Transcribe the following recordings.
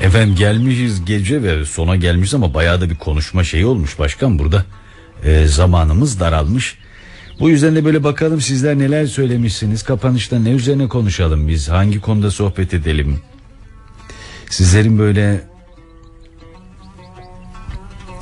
Efendim gelmişiz gece ve sona gelmiş ama bayağı da bir konuşma şeyi olmuş başkan burada. Ee, zamanımız daralmış. Bu yüzden de böyle bakalım sizler neler söylemişsiniz. Kapanışta ne üzerine konuşalım biz? Hangi konuda sohbet edelim? Sizlerin böyle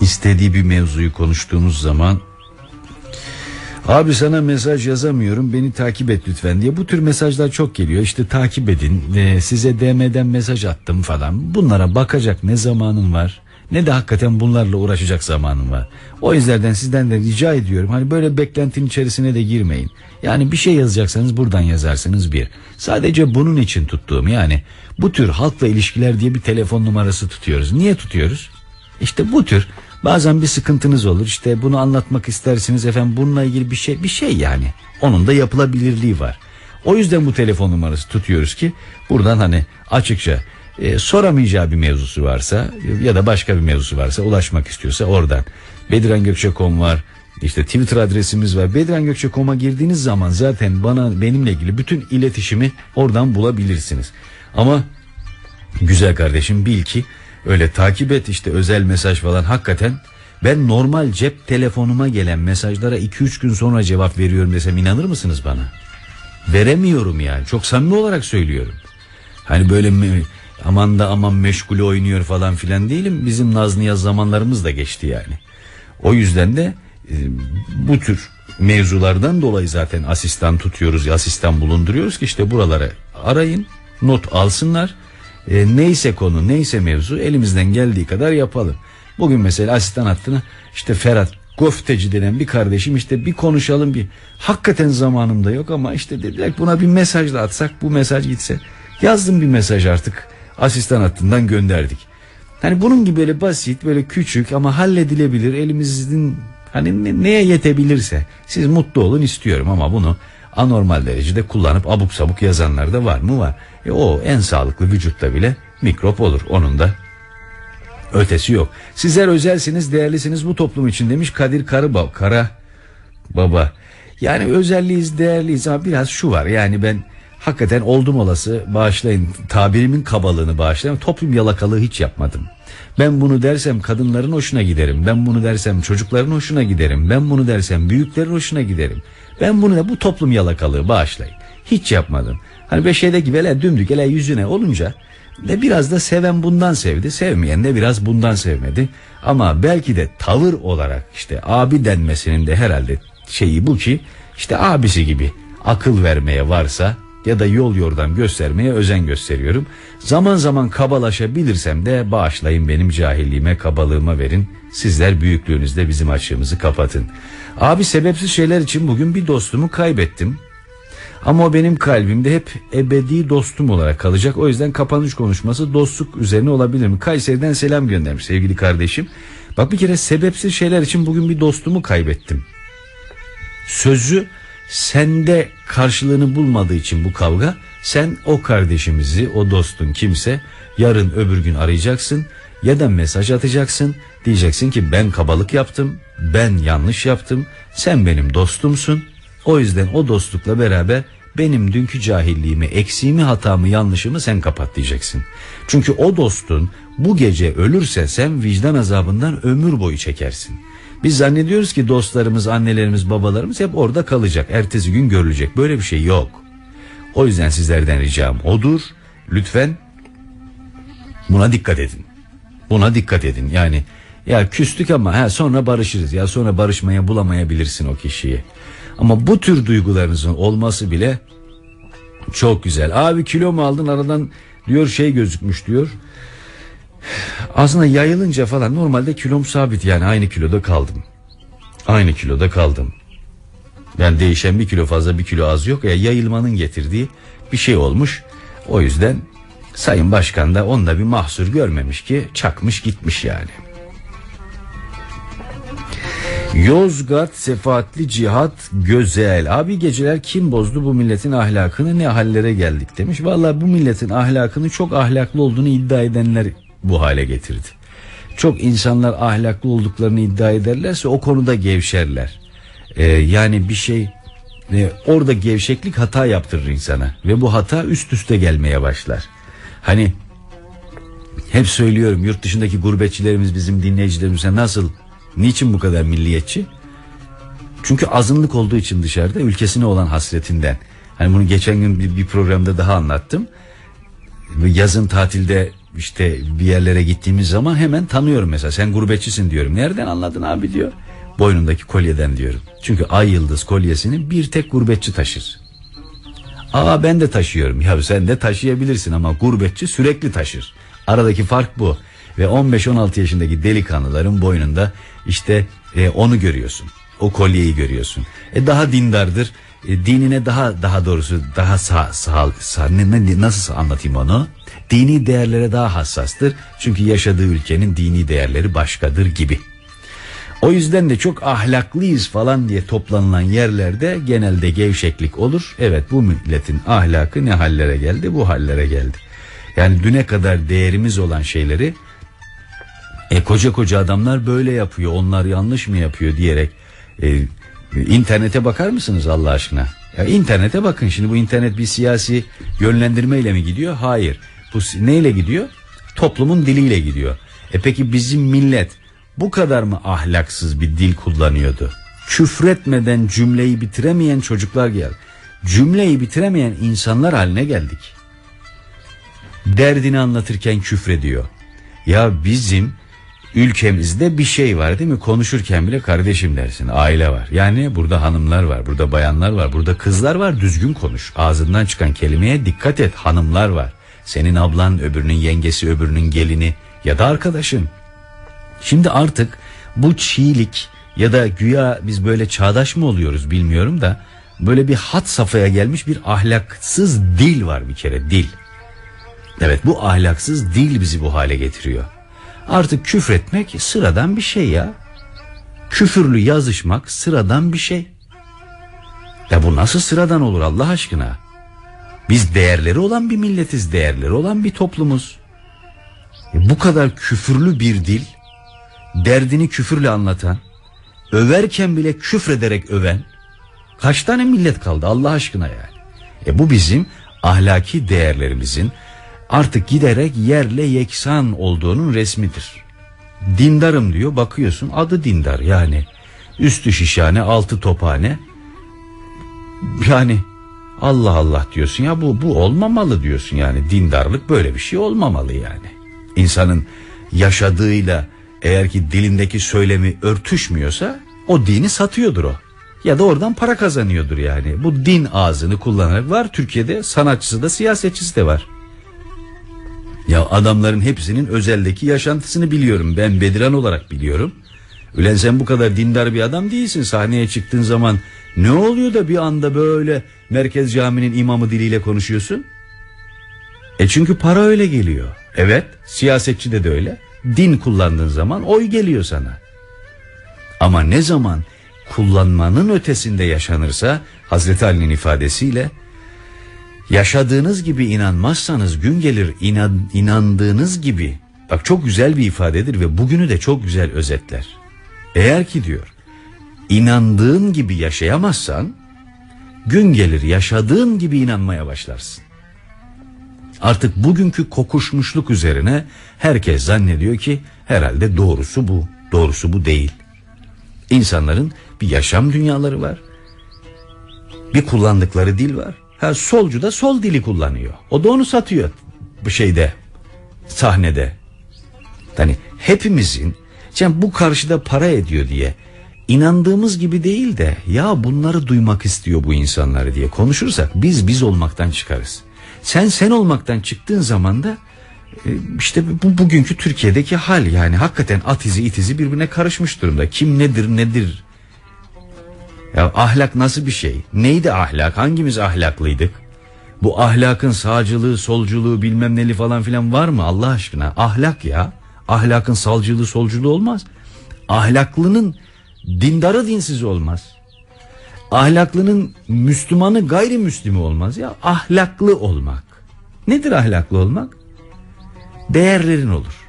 istediği bir mevzuyu konuştuğumuz zaman Abi sana mesaj yazamıyorum beni takip et lütfen diye. Bu tür mesajlar çok geliyor. İşte takip edin e, size DM'den mesaj attım falan. Bunlara bakacak ne zamanın var ne de hakikaten bunlarla uğraşacak zamanın var. O yüzden sizden de rica ediyorum. Hani böyle beklentinin içerisine de girmeyin. Yani bir şey yazacaksanız buradan yazarsınız bir. Sadece bunun için tuttuğum yani bu tür halkla ilişkiler diye bir telefon numarası tutuyoruz. Niye tutuyoruz işte bu tür bazen bir sıkıntınız olur işte bunu anlatmak istersiniz efendim bununla ilgili bir şey bir şey yani onun da yapılabilirliği var. O yüzden bu telefon numarası tutuyoruz ki buradan hani açıkça e, soramayacağı bir mevzusu varsa ya da başka bir mevzusu varsa ulaşmak istiyorsa oradan. bedirangökçe.com var işte Twitter adresimiz var. bedirangökçe.com'a girdiğiniz zaman zaten bana benimle ilgili bütün iletişimi oradan bulabilirsiniz. Ama güzel kardeşim bil ki öyle takip et işte özel mesaj falan hakikaten ben normal cep telefonuma gelen mesajlara 2-3 gün sonra cevap veriyorum desem inanır mısınız bana? Veremiyorum yani çok samimi olarak söylüyorum. Hani böyle aman da aman meşgule oynuyor falan filan değilim. Bizim Nazlı yaz zamanlarımız da geçti yani. O yüzden de e, bu tür mevzulardan dolayı zaten asistan tutuyoruz, asistan bulunduruyoruz ki işte buralara arayın, not alsınlar. E, neyse konu, neyse mevzu elimizden geldiği kadar yapalım. Bugün mesela asistan hattına işte Ferhat Gofteci denen bir kardeşim işte bir konuşalım bir hakikaten zamanım da yok ama işte dediler buna bir mesaj da atsak bu mesaj gitse yazdım bir mesaj artık asistan hattından gönderdik. Hani bunun gibi böyle basit böyle küçük ama halledilebilir elimizin hani ne- neye yetebilirse siz mutlu olun istiyorum ama bunu anormal derecede kullanıp abuk sabuk yazanlar da var mı var. E o en sağlıklı vücutta bile mikrop olur onun da ötesi yok. Sizler özelsiniz değerlisiniz bu toplum için demiş Kadir Karababa. Kara baba. Yani özelliyiz değerliyiz ama biraz şu var yani ben hakikaten oldum olası bağışlayın tabirimin kabalığını bağışlayın toplum yalakalığı hiç yapmadım. Ben bunu dersem kadınların hoşuna giderim. Ben bunu dersem çocukların hoşuna giderim. Ben bunu dersem büyüklerin hoşuna giderim. Ben bunu da bu toplum yalakalığı bağışlayın. Hiç yapmadım. Hani bir şeyde gibi hele dümdük hele yüzüne olunca de biraz da seven bundan sevdi. Sevmeyen de biraz bundan sevmedi. Ama belki de tavır olarak işte abi denmesinin de herhalde şeyi bu ki işte abisi gibi akıl vermeye varsa ya da yol yordam göstermeye özen gösteriyorum. Zaman zaman kabalaşabilirsem de bağışlayın benim cahilliğime kabalığıma verin. Sizler büyüklüğünüzde bizim açığımızı kapatın. Abi sebepsiz şeyler için bugün bir dostumu kaybettim. Ama o benim kalbimde hep ebedi dostum olarak kalacak. O yüzden kapanış konuşması dostluk üzerine olabilir mi? Kayseri'den selam göndermiş sevgili kardeşim. Bak bir kere sebepsiz şeyler için bugün bir dostumu kaybettim. Sözü sende karşılığını bulmadığı için bu kavga sen o kardeşimizi o dostun kimse yarın öbür gün arayacaksın ya da mesaj atacaksın diyeceksin ki ben kabalık yaptım ben yanlış yaptım sen benim dostumsun o yüzden o dostlukla beraber benim dünkü cahilliğimi, eksiğimi, hatamı, yanlışımı sen kapat diyeceksin. Çünkü o dostun bu gece ölürse sen vicdan azabından ömür boyu çekersin. Biz zannediyoruz ki dostlarımız, annelerimiz, babalarımız hep orada kalacak. Ertesi gün görülecek. Böyle bir şey yok. O yüzden sizlerden ricam odur. Lütfen buna dikkat edin. Buna dikkat edin. Yani ya küstük ama ha sonra barışırız. Ya sonra barışmaya bulamayabilirsin o kişiyi. Ama bu tür duygularınızın olması bile çok güzel. Abi kilo mu aldın aradan diyor şey gözükmüş diyor. Aslında yayılınca falan normalde kilom sabit yani aynı kiloda kaldım. Aynı kiloda kaldım. Yani değişen bir kilo fazla bir kilo az yok ya yayılmanın getirdiği bir şey olmuş. O yüzden Sayın Başkan da onda bir mahsur görmemiş ki çakmış gitmiş yani. Yozgat Sefaatli Cihat Gözel Abi geceler kim bozdu bu milletin ahlakını ne hallere geldik demiş. Vallahi bu milletin ahlakını çok ahlaklı olduğunu iddia edenler bu hale getirdi. Çok insanlar ahlaklı olduklarını iddia ederlerse o konuda gevşerler. Ee, yani bir şey e, orada gevşeklik hata yaptırır insana ve bu hata üst üste gelmeye başlar. Hani Hep söylüyorum yurt dışındaki gurbetçilerimiz bizim dinleyicilerimize nasıl niçin bu kadar milliyetçi? Çünkü azınlık olduğu için dışarıda ülkesine olan hasretinden. Hani bunu geçen gün bir, bir programda daha anlattım. Yazın tatilde işte bir yerlere gittiğimiz zaman hemen tanıyorum mesela. Sen gurbetçisin diyorum. Nereden anladın abi diyor. Boynundaki kolyeden diyorum. Çünkü ay yıldız kolyesini bir tek gurbetçi taşır. Aa ben de taşıyorum. Ya sen de taşıyabilirsin ama gurbetçi sürekli taşır. Aradaki fark bu. Ve 15-16 yaşındaki delikanlıların boynunda işte e, onu görüyorsun. O kolyeyi görüyorsun. E daha dindardır. E, dinine daha daha doğrusu daha sağ, sağ, sağ ne, nasıl anlatayım onu? Dini değerlere daha hassastır. Çünkü yaşadığı ülkenin dini değerleri başkadır gibi. O yüzden de çok ahlaklıyız falan diye toplanılan yerlerde genelde gevşeklik olur. Evet bu milletin ahlakı ne hallere geldi? Bu hallere geldi. Yani düne kadar değerimiz olan şeyleri e, koca koca adamlar böyle yapıyor. Onlar yanlış mı yapıyor diyerek e, internete bakar mısınız Allah aşkına? Ya internete bakın. Şimdi bu internet bir siyasi yönlendirmeyle mi gidiyor? Hayır. Bu neyle gidiyor? Toplumun diliyle gidiyor. E peki bizim millet bu kadar mı ahlaksız bir dil kullanıyordu? Küfretmeden cümleyi bitiremeyen çocuklar geldi. Cümleyi bitiremeyen insanlar haline geldik derdini anlatırken küfrediyor. Ya bizim ülkemizde bir şey var değil mi? Konuşurken bile kardeşim dersin. Aile var. Yani burada hanımlar var, burada bayanlar var, burada kızlar var. Düzgün konuş. Ağzından çıkan kelimeye dikkat et. Hanımlar var. Senin ablan, öbürünün yengesi, öbürünün gelini ya da arkadaşın. Şimdi artık bu çiğlik ya da güya biz böyle çağdaş mı oluyoruz bilmiyorum da böyle bir hat safhaya gelmiş bir ahlaksız dil var bir kere dil. Evet bu ahlaksız dil bizi bu hale getiriyor. Artık küfretmek sıradan bir şey ya. Küfürlü yazışmak sıradan bir şey. Ya bu nasıl sıradan olur Allah aşkına? Biz değerleri olan bir milletiz, değerleri olan bir toplumuz. E bu kadar küfürlü bir dil, derdini küfürle anlatan, överken bile küfrederek öven, kaç tane millet kaldı Allah aşkına yani? E bu bizim ahlaki değerlerimizin artık giderek yerle yeksan olduğunun resmidir. Dindarım diyor bakıyorsun adı dindar yani. Üstü şişhane altı tophane. Yani Allah Allah diyorsun ya bu bu olmamalı diyorsun yani dindarlık böyle bir şey olmamalı yani. İnsanın yaşadığıyla eğer ki dilindeki söylemi örtüşmüyorsa o dini satıyordur o. Ya da oradan para kazanıyordur yani. Bu din ağzını kullanarak var Türkiye'de sanatçısı da siyasetçisi de var. Ya adamların hepsinin özeldeki yaşantısını biliyorum. Ben Bediran olarak biliyorum. Ulan sen bu kadar dindar bir adam değilsin. Sahneye çıktığın zaman ne oluyor da bir anda böyle Merkez Camii'nin imamı diliyle konuşuyorsun? E çünkü para öyle geliyor. Evet siyasetçi de de öyle. Din kullandığın zaman oy geliyor sana. Ama ne zaman kullanmanın ötesinde yaşanırsa Hazreti Ali'nin ifadesiyle Yaşadığınız gibi inanmazsanız gün gelir inan, inandığınız gibi. Bak çok güzel bir ifadedir ve bugünü de çok güzel özetler. Eğer ki diyor inandığın gibi yaşayamazsan gün gelir yaşadığın gibi inanmaya başlarsın. Artık bugünkü kokuşmuşluk üzerine herkes zannediyor ki herhalde doğrusu bu, doğrusu bu değil. İnsanların bir yaşam dünyaları var. Bir kullandıkları dil var. Ha, solcu da sol dili kullanıyor. O da onu satıyor bu şeyde sahnede. Hani hepimizin yani bu karşıda para ediyor diye inandığımız gibi değil de ya bunları duymak istiyor bu insanları diye konuşursak biz biz olmaktan çıkarız. Sen sen olmaktan çıktığın zaman da e, işte bu bugünkü Türkiye'deki hal yani hakikaten at izi it izi birbirine karışmış durumda. Kim nedir nedir ya ahlak nasıl bir şey? Neydi ahlak? Hangimiz ahlaklıydık? Bu ahlakın sağcılığı, solculuğu bilmem neli falan filan var mı Allah aşkına? Ahlak ya. Ahlakın salcılığı, solculuğu olmaz. Ahlaklının dindarı dinsiz olmaz. Ahlaklının Müslümanı gayrimüslimi olmaz ya. Ahlaklı olmak. Nedir ahlaklı olmak? Değerlerin olur.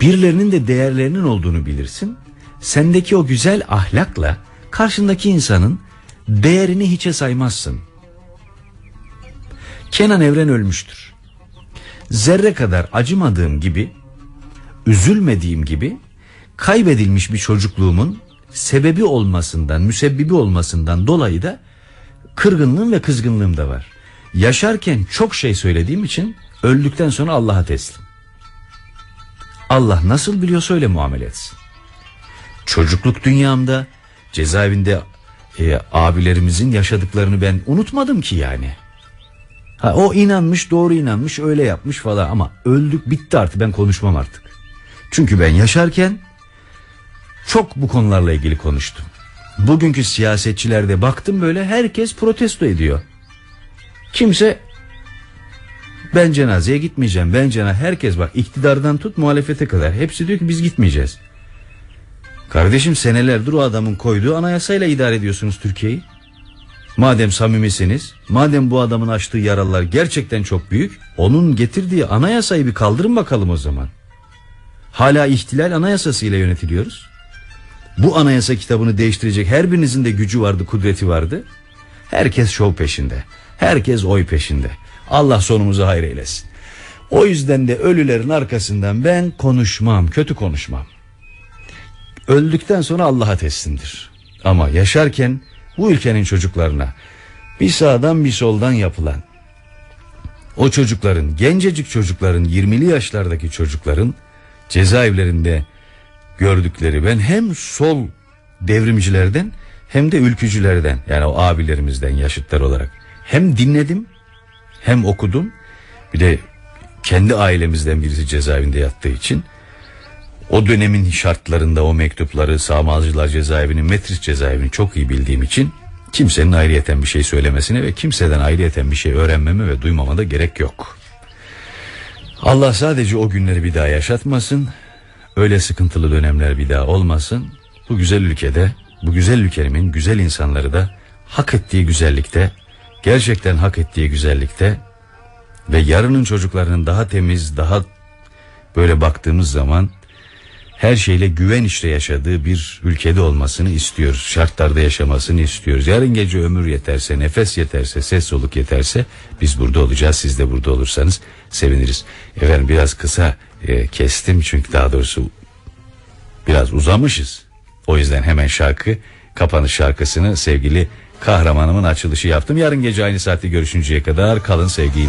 Birilerinin de değerlerinin olduğunu bilirsin. Sendeki o güzel ahlakla karşındaki insanın değerini hiçe saymazsın. Kenan Evren ölmüştür. zerre kadar acımadığım gibi, üzülmediğim gibi kaybedilmiş bir çocukluğumun sebebi olmasından, müsebbibi olmasından dolayı da kırgınlığım ve kızgınlığım da var. Yaşarken çok şey söylediğim için öldükten sonra Allah'a teslim. Allah nasıl biliyorsa öyle muamele etsin. Çocukluk dünyamda cezaevinde e, abilerimizin yaşadıklarını ben unutmadım ki yani. Ha, o inanmış doğru inanmış öyle yapmış falan ama öldük bitti artık ben konuşmam artık. Çünkü ben yaşarken çok bu konularla ilgili konuştum. Bugünkü siyasetçilerde baktım böyle herkes protesto ediyor. Kimse ben cenazeye gitmeyeceğim. Ben cena herkes bak iktidardan tut muhalefete kadar hepsi diyor ki biz gitmeyeceğiz. Kardeşim senelerdir o adamın koyduğu anayasayla idare ediyorsunuz Türkiye'yi. Madem samimisiniz, madem bu adamın açtığı yaralar gerçekten çok büyük, onun getirdiği anayasayı bir kaldırın bakalım o zaman. Hala ihtilal anayasasıyla yönetiliyoruz. Bu anayasa kitabını değiştirecek her birinizin de gücü vardı, kudreti vardı. Herkes şov peşinde. Herkes oy peşinde. Allah sonumuzu hayır eylesin. O yüzden de ölülerin arkasından ben konuşmam, kötü konuşmam. Öldükten sonra Allah'a teslimdir. Ama yaşarken bu ülkenin çocuklarına bir sağdan bir soldan yapılan o çocukların, gencecik çocukların, 20'li yaşlardaki çocukların cezaevlerinde gördükleri ben hem sol devrimcilerden hem de ülkücülerden yani o abilerimizden yaşıtlar olarak hem dinledim hem okudum bir de kendi ailemizden birisi cezaevinde yattığı için o dönemin şartlarında o mektupları Sağmalcılar cezaevini Metris cezaevini çok iyi bildiğim için kimsenin ayrıyeten bir şey söylemesine ve kimseden ayrıyeten bir şey öğrenmeme ve duymama da gerek yok. Allah sadece o günleri bir daha yaşatmasın. Öyle sıkıntılı dönemler bir daha olmasın. Bu güzel ülkede, bu güzel ülkemin güzel insanları da hak ettiği güzellikte, gerçekten hak ettiği güzellikte ve yarının çocuklarının daha temiz, daha böyle baktığımız zaman her şeyle güven içre yaşadığı bir ülkede olmasını istiyoruz. Şartlarda yaşamasını istiyoruz. Yarın gece ömür yeterse, nefes yeterse, ses soluk yeterse biz burada olacağız. Siz de burada olursanız seviniriz. Efendim biraz kısa e, kestim çünkü daha doğrusu biraz uzamışız. O yüzden hemen şarkı, kapanış şarkısını sevgili kahramanımın açılışı yaptım. Yarın gece aynı saatte görüşünceye kadar kalın sevgiyle.